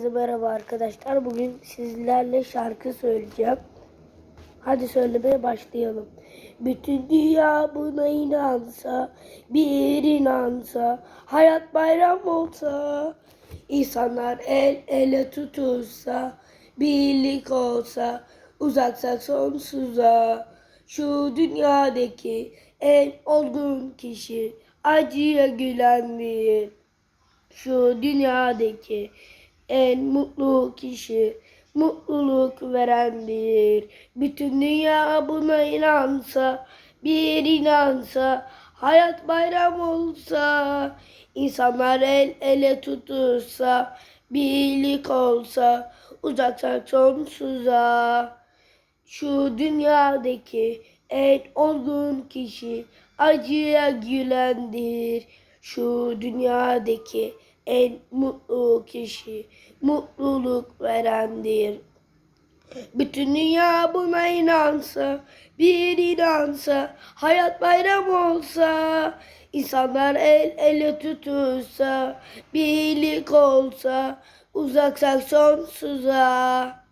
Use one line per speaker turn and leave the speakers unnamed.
Merhaba arkadaşlar. Bugün sizlerle şarkı söyleyeceğim. Hadi söylemeye başlayalım. Bütün dünya buna inansa, bir inansa, hayat bayram olsa, insanlar el ele tutulsa, birlik olsa, uzaksak sonsuza. Şu dünyadaki en olgun kişi acıya gülendir. Şu dünyadaki en mutlu kişi mutluluk verendir. Bütün dünya buna inansa, bir inansa, hayat bayram olsa, insanlar el ele tutulsa, birlik olsa, uzaksak sonsuza. Şu dünyadaki en olgun kişi acıya gülendir. Şu dünyadaki en mutlu kişi mutluluk verendir. Bütün dünya buna inansa, bir inansa, hayat bayram olsa, insanlar el ele tutulsa, birlik olsa, uzaksak sonsuza.